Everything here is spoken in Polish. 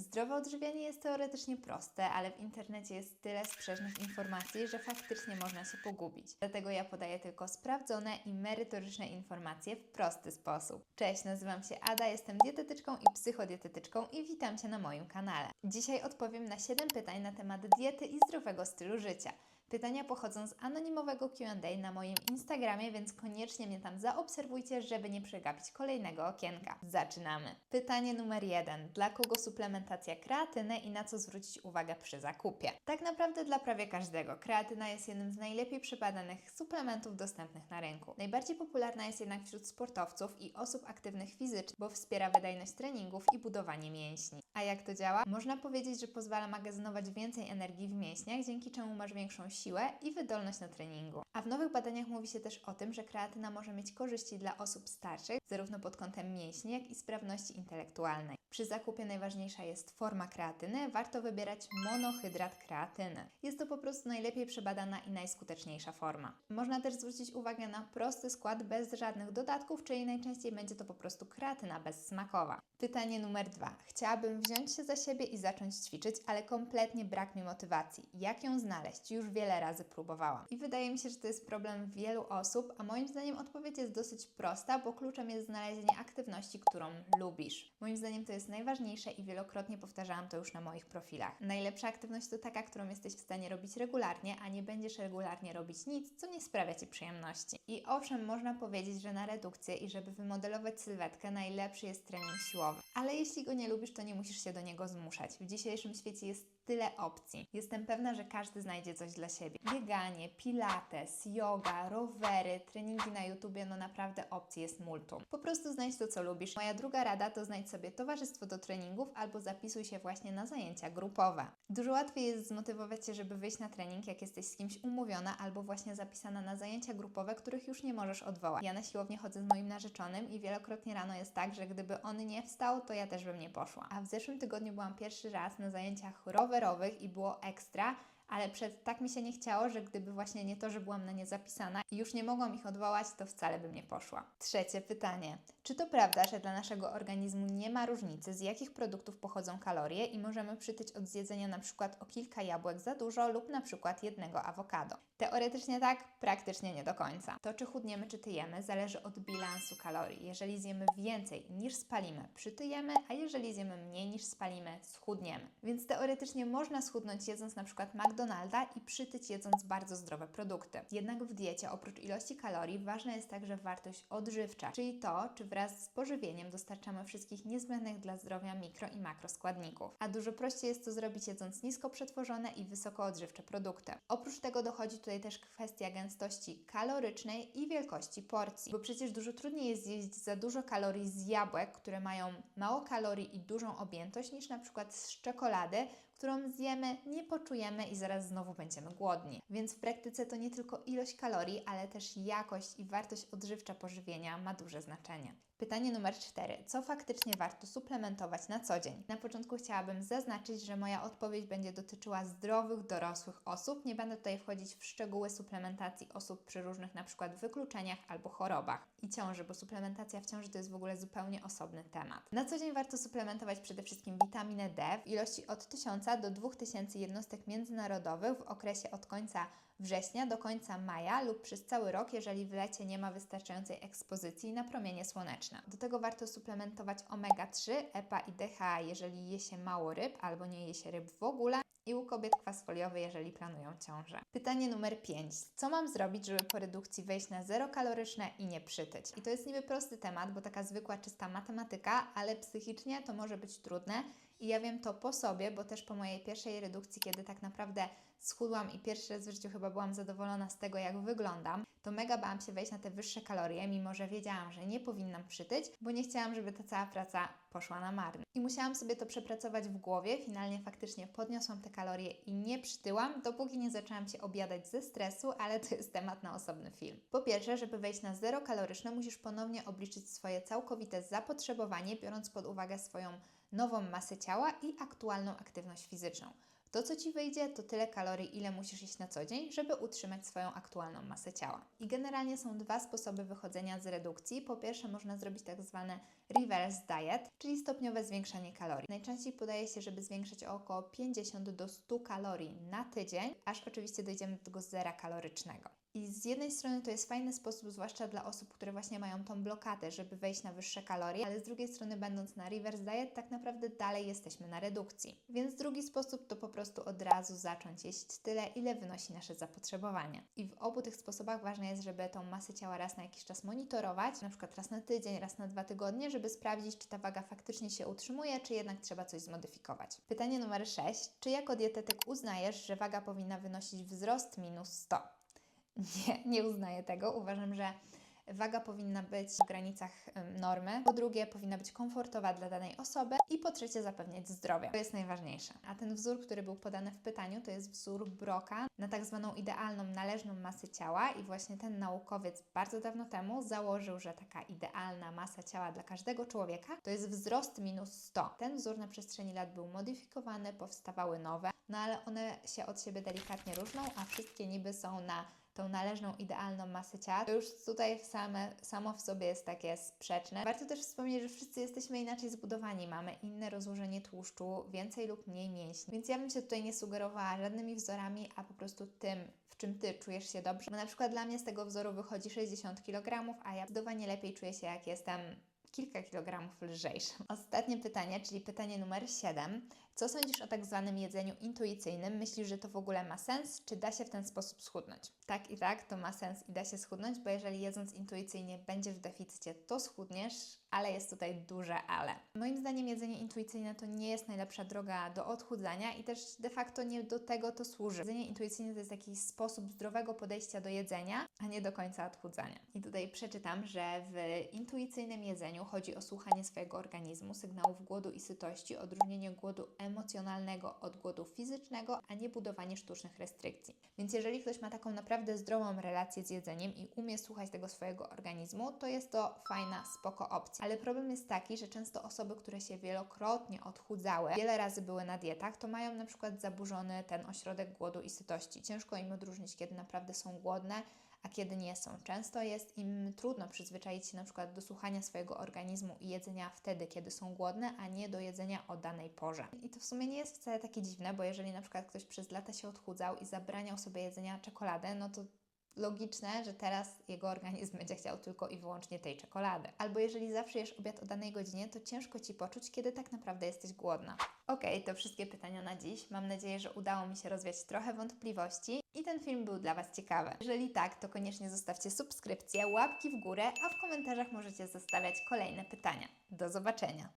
Zdrowe odżywianie jest teoretycznie proste, ale w internecie jest tyle sprzecznych informacji, że faktycznie można się pogubić. Dlatego ja podaję tylko sprawdzone i merytoryczne informacje w prosty sposób. Cześć, nazywam się Ada, jestem dietetyczką i psychodietetyczką i witam Cię na moim kanale. Dzisiaj odpowiem na 7 pytań na temat diety i zdrowego stylu życia. Pytania pochodzą z anonimowego QA na moim Instagramie, więc koniecznie mnie tam zaobserwujcie, żeby nie przegapić kolejnego okienka. Zaczynamy. Pytanie numer jeden. Dla kogo suplementacja kreatyny i na co zwrócić uwagę przy zakupie? Tak naprawdę dla prawie każdego. Kreatyna jest jednym z najlepiej przebadanych suplementów dostępnych na rynku. Najbardziej popularna jest jednak wśród sportowców i osób aktywnych fizycznie, bo wspiera wydajność treningów i budowanie mięśni. A jak to działa? Można powiedzieć, że pozwala magazynować więcej energii w mięśniach, dzięki czemu masz większą siłę i wydolność na treningu. A w nowych badaniach mówi się też o tym, że kreatyna może mieć korzyści dla osób starszych, zarówno pod kątem mięśni, jak i sprawności intelektualnej. Przy zakupie najważniejsza jest forma kreatyny, warto wybierać monohydrat kreatyny. Jest to po prostu najlepiej przebadana i najskuteczniejsza forma. Można też zwrócić uwagę na prosty skład bez żadnych dodatków, czyli najczęściej będzie to po prostu kreatyna bezsmakowa. Pytanie numer dwa. Chciałabym wziąć się za siebie i zacząć ćwiczyć, ale kompletnie brak mi motywacji. Jak ją znaleźć? Już wiele razy próbowałam. I wydaje mi się, że to jest problem wielu osób, a moim zdaniem odpowiedź jest dosyć prosta, bo kluczem jest znalezienie aktywności, którą lubisz. Moim zdaniem to jest najważniejsze i wielokrotnie powtarzałam to już na moich profilach. Najlepsza aktywność to taka, którą jesteś w stanie robić regularnie, a nie będziesz regularnie robić nic, co nie sprawia Ci przyjemności. I owszem, można powiedzieć, że na redukcję i żeby wymodelować sylwetkę, najlepszy jest trening siłowy. Ale jeśli go nie lubisz, to nie musisz się do niego zmuszać. W dzisiejszym świecie jest tyle opcji. Jestem pewna, że każdy znajdzie coś dla siebie. Bieganie, pilates, yoga, rowery, treningi na YouTubie, no naprawdę opcji jest multum. Po prostu znajdź to, co lubisz. Moja druga rada to znajdź sobie towarzystwo do treningów albo zapisuj się właśnie na zajęcia grupowe. Dużo łatwiej jest zmotywować się, żeby wyjść na trening, jak jesteś z kimś umówiona albo właśnie zapisana na zajęcia grupowe, których już nie możesz odwołać. Ja na siłownię chodzę z moim narzeczonym i wielokrotnie rano jest tak, że gdyby on nie wstał, to ja też bym nie poszła. A w zeszłym tygodniu byłam pierwszy raz na zajęciach rowerowych i było ekstra, ale przed tak mi się nie chciało, że gdyby właśnie nie to, że byłam na nie zapisana i już nie mogłam ich odwołać, to wcale bym nie poszła. Trzecie pytanie. Czy to prawda, że dla naszego organizmu nie ma różnicy, z jakich produktów pochodzą kalorie i możemy przytyć od zjedzenia na przykład o kilka jabłek za dużo lub na przykład jednego awokado? Teoretycznie tak, praktycznie nie do końca. To, czy chudniemy, czy tyjemy, zależy od bilansu kalorii. Jeżeli zjemy więcej niż spalimy, przytyjemy, a jeżeli zjemy mniej niż spalimy, schudniemy. Więc teoretycznie można schudnąć jedząc na przykład McDonalda i przytyć jedząc bardzo zdrowe produkty. Jednak w diecie oprócz ilości kalorii ważna jest także wartość odżywcza, czyli to, czy wraz z pożywieniem dostarczamy wszystkich niezbędnych dla zdrowia mikro i makroskładników. A dużo prościej jest to zrobić jedząc nisko przetworzone i wysoko odżywcze produkty. Oprócz tego dochodzi tutaj też kwestia gęstości kalorycznej i wielkości porcji, bo przecież dużo trudniej jest zjeść za dużo kalorii z jabłek, które mają mało kalorii i dużą objętość, niż na przykład z czekolady, którą zjemy, nie poczujemy i zaraz znowu będziemy głodni. Więc w praktyce to nie tylko ilość kalorii, ale też jakość i wartość odżywcza pożywienia ma duże znaczenie. Pytanie numer 4. Co faktycznie warto suplementować na co dzień? Na początku chciałabym zaznaczyć, że moja odpowiedź będzie dotyczyła zdrowych, dorosłych osób. Nie będę tutaj wchodzić w szczegóły suplementacji osób przy różnych na przykład wykluczeniach albo chorobach i ciąży, bo suplementacja w ciąży to jest w ogóle zupełnie osobny temat. Na co dzień warto suplementować przede wszystkim witaminę D w ilości od 1000 do 2000 jednostek międzynarodowych w okresie od końca września do końca maja lub przez cały rok, jeżeli w lecie nie ma wystarczającej ekspozycji na promienie słoneczne. Do tego warto suplementować omega-3, EPA i DHA, jeżeli je się mało ryb albo nie je się ryb w ogóle i u kobiet kwas foliowy, jeżeli planują ciążę. Pytanie numer 5. Co mam zrobić, żeby po redukcji wejść na zero kaloryczne i nie przytyć? I to jest niby prosty temat, bo taka zwykła, czysta matematyka, ale psychicznie to może być trudne i ja wiem to po sobie, bo też po mojej pierwszej redukcji, kiedy tak naprawdę schudłam i pierwszy raz w życiu chyba byłam zadowolona z tego, jak wyglądam, to mega bałam się wejść na te wyższe kalorie, mimo że wiedziałam, że nie powinnam przytyć, bo nie chciałam, żeby ta cała praca poszła na marne. I musiałam sobie to przepracować w głowie. Finalnie faktycznie podniosłam te kalorie i nie przytyłam, dopóki nie zaczęłam się obiadać ze stresu, ale to jest temat na osobny film. Po pierwsze, żeby wejść na zero kaloryczne, musisz ponownie obliczyć swoje całkowite zapotrzebowanie, biorąc pod uwagę swoją nową masę ciała i aktualną aktywność fizyczną. To, co Ci wyjdzie, to tyle kalorii, ile musisz jeść na co dzień, żeby utrzymać swoją aktualną masę ciała. I generalnie są dwa sposoby wychodzenia z redukcji. Po pierwsze, można zrobić tak zwane reverse diet, czyli stopniowe zwiększanie kalorii. Najczęściej podaje się, żeby zwiększyć o około 50 do 100 kalorii na tydzień, aż oczywiście dojdziemy do tego zera kalorycznego. I z jednej strony to jest fajny sposób, zwłaszcza dla osób, które właśnie mają tą blokadę, żeby wejść na wyższe kalorie, ale z drugiej strony, będąc na reverse diet, tak naprawdę dalej jesteśmy na redukcji. Więc drugi sposób to po prostu od razu zacząć jeść tyle, ile wynosi nasze zapotrzebowanie. I w obu tych sposobach ważne jest, żeby tą masę ciała raz na jakiś czas monitorować, na przykład raz na tydzień, raz na dwa tygodnie, żeby sprawdzić, czy ta waga faktycznie się utrzymuje, czy jednak trzeba coś zmodyfikować. Pytanie numer 6. Czy jako dietetyk uznajesz, że waga powinna wynosić wzrost minus 100? Nie, nie uznaję tego. Uważam, że waga powinna być w granicach normy. Po drugie, powinna być komfortowa dla danej osoby. I po trzecie, zapewniać zdrowie. To jest najważniejsze. A ten wzór, który był podany w pytaniu, to jest wzór Broca na tak zwaną idealną, należną masę ciała. I właśnie ten naukowiec bardzo dawno temu założył, że taka idealna masa ciała dla każdego człowieka to jest wzrost minus 100. Ten wzór na przestrzeni lat był modyfikowany, powstawały nowe, no ale one się od siebie delikatnie różnią, a wszystkie niby są na tą należną, idealną masę ciała, to już tutaj same, samo w sobie jest takie sprzeczne. Warto też wspomnieć, że wszyscy jesteśmy inaczej zbudowani, mamy inne rozłożenie tłuszczu, więcej lub mniej mięśni. Więc ja bym się tutaj nie sugerowała żadnymi wzorami, a po prostu tym, w czym Ty czujesz się dobrze. Bo na przykład dla mnie z tego wzoru wychodzi 60 kg, a ja zdecydowanie lepiej czuję się, jak jestem kilka kilogramów lżejsza. Ostatnie pytanie, czyli pytanie numer 7. Co sądzisz o tak zwanym jedzeniu intuicyjnym? Myślisz, że to w ogóle ma sens? Czy da się w ten sposób schudnąć? Tak i tak, to ma sens i da się schudnąć, bo jeżeli jedząc intuicyjnie będziesz w deficycie, to schudniesz, ale jest tutaj duże ale. Moim zdaniem jedzenie intuicyjne to nie jest najlepsza droga do odchudzania i też de facto nie do tego to służy. Jedzenie intuicyjne to jest jakiś sposób zdrowego podejścia do jedzenia, a nie do końca odchudzania. I tutaj przeczytam, że w intuicyjnym jedzeniu chodzi o słuchanie swojego organizmu, sygnałów głodu i sytości, odróżnienie głodu emocjonalnego od głodu fizycznego, a nie budowanie sztucznych restrykcji. Więc jeżeli ktoś ma taką naprawdę zdrową relację z jedzeniem i umie słuchać tego swojego organizmu, to jest to fajna, spoko opcja. Ale problem jest taki, że często osoby, które się wielokrotnie odchudzały, wiele razy były na dietach, to mają na przykład zaburzony ten ośrodek głodu i sytości. Ciężko im odróżnić, kiedy naprawdę są głodne, a kiedy nie są. Często jest im trudno przyzwyczaić się na przykład do słuchania swojego organizmu i jedzenia wtedy, kiedy są głodne, a nie do jedzenia o danej porze. I to w sumie nie jest wcale takie dziwne, bo jeżeli na przykład ktoś przez lata się odchudzał i zabraniał sobie jedzenia czekolady, no to logiczne, że teraz jego organizm będzie chciał tylko i wyłącznie tej czekolady. Albo jeżeli zawsze jesz obiad o danej godzinie, to ciężko Ci poczuć, kiedy tak naprawdę jesteś głodna. Okej, to wszystkie pytania na dziś. Mam nadzieję, że udało mi się rozwiać trochę wątpliwości i ten film był dla Was ciekawy. Jeżeli tak, to koniecznie zostawcie subskrypcję, łapki w górę, a w komentarzach możecie zostawiać kolejne pytania. Do zobaczenia!